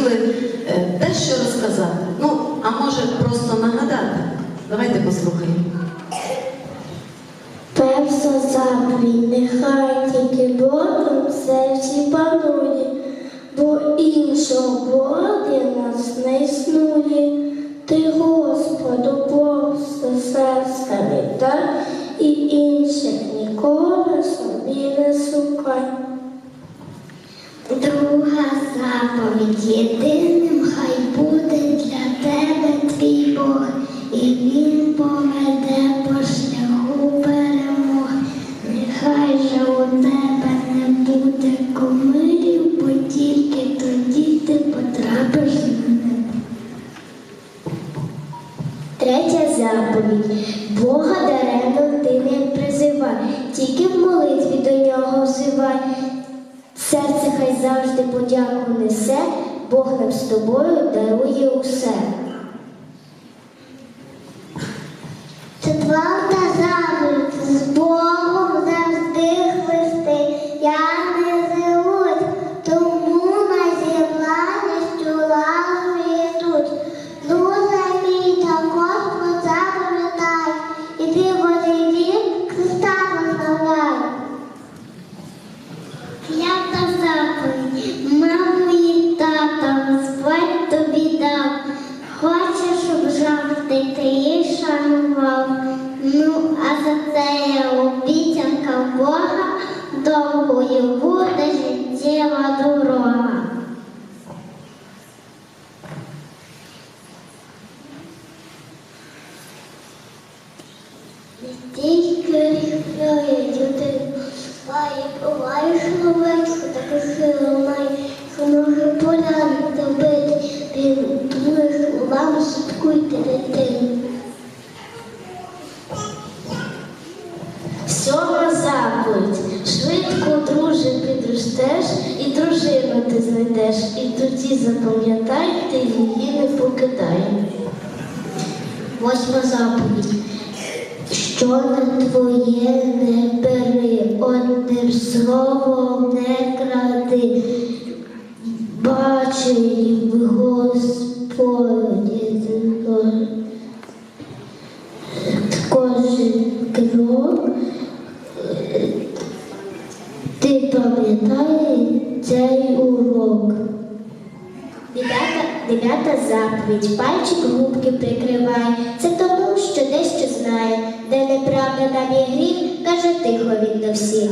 хотіли дещо розказати. Ну, а може просто нагадати. Давайте послухаємо. Перша заповідь, нехай тільки Богом все всі панує, бо іншого Бога для нас не існує. Ти, Господу, Бог, все серце віддай, і інших ніколи собі не шукай. Заповідь єдиним хай буде для тебе твій Бог, і він поведе по шляху перемог. Нехай же у тебе не буде кумирів, бо тільки тоді ти потрапиш на небо. Третя заповідь. Бога даремно ти не призивай, тільки в молитві до нього взивай. Завжди подяку несе, Бог нам з тобою дарує усе. Буває, що ловечко має, що може поляну добити, думає, що вам дитину. Сьома заповідь. Швидко, друже, підростеш, і дружину ти знайдеш, і тоді запам'ятай, ти її не покидай. Восьма заповідь. Що не твоє не бери, одним словом не кради, бачив Господі кожен крок, ти пам'ятай цей урок. Дев'ята заповідь, пальчик губки прикриває. Це тому, що дещо знає, де неправда нам є гріх, каже тихо він до всіх.